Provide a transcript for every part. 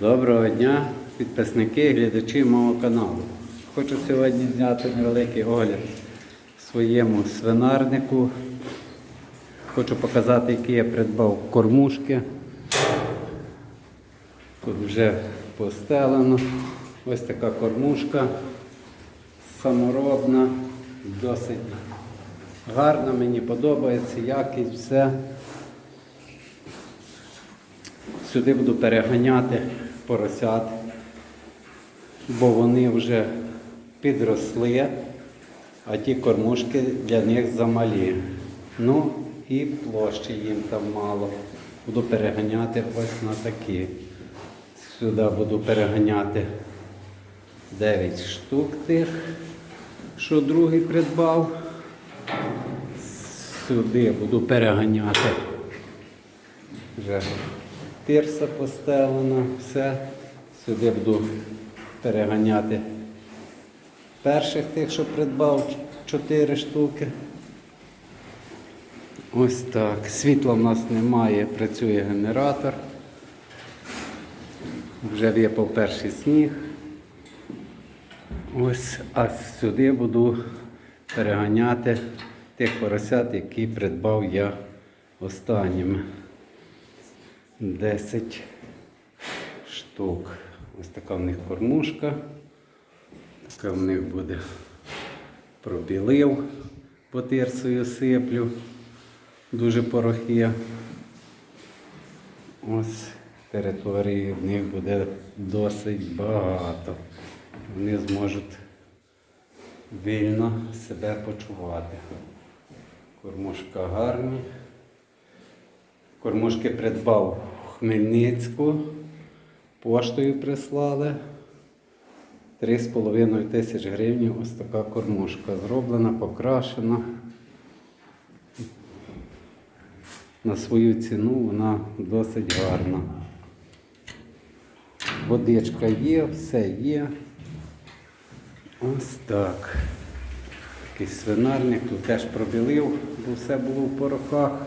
Доброго дня, підписники, глядачі мого каналу. Хочу сьогодні зняти невеликий огляд своєму свинарнику. Хочу показати, які я придбав кормушки. Тут вже постелено. Ось така кормушка саморобна, досить гарна, мені подобається, якість, все. Сюди буду переганяти поросят, бо вони вже підросли, а ті кормушки для них замалі. Ну і площі їм там мало. Буду переганяти ось на такі. Сюди буду переганяти 9 штук тих, що другий придбав. Сюди буду переганяти вже тирса постелена, все. Сюди буду переганяти перших тих, що придбав 4 штуки. Ось так. Світла в нас немає, працює генератор. Вже випав перший сніг. Ось, а сюди буду переганяти тих поросят, які придбав я останніми. 10 штук. Ось така в них кормушка. Така в них буде пробілив, по тирсою сиплю. Дуже порохи. Ось території в них буде досить багато. Вони зможуть вільно себе почувати. Кормушка гарні. Кормушки придбав Хмельницьку, поштою прислали. 3,5 тисяч гривень ось така кормушка. Зроблена, покрашена. На свою ціну вона досить гарна. Водичка є, все є. Ось так. Такий свинарник, тут теж пробілив, бо все було в порохах.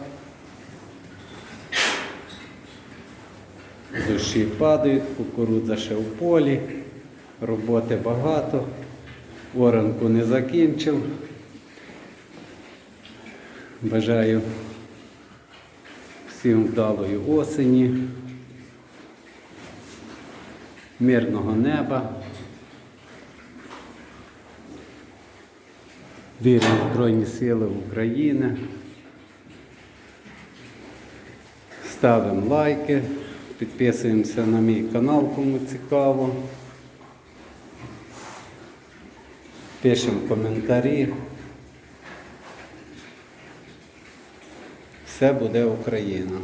Дощі падають, кукурудза ще в полі, роботи багато, оранку не закінчив. Бажаю всім вдалої осені, мирного неба. Вірю в Збройні Сили України. Ставимо лайки, підписуємося на мій канал, кому цікаво. Пишемо коментарі. Все буде Україна.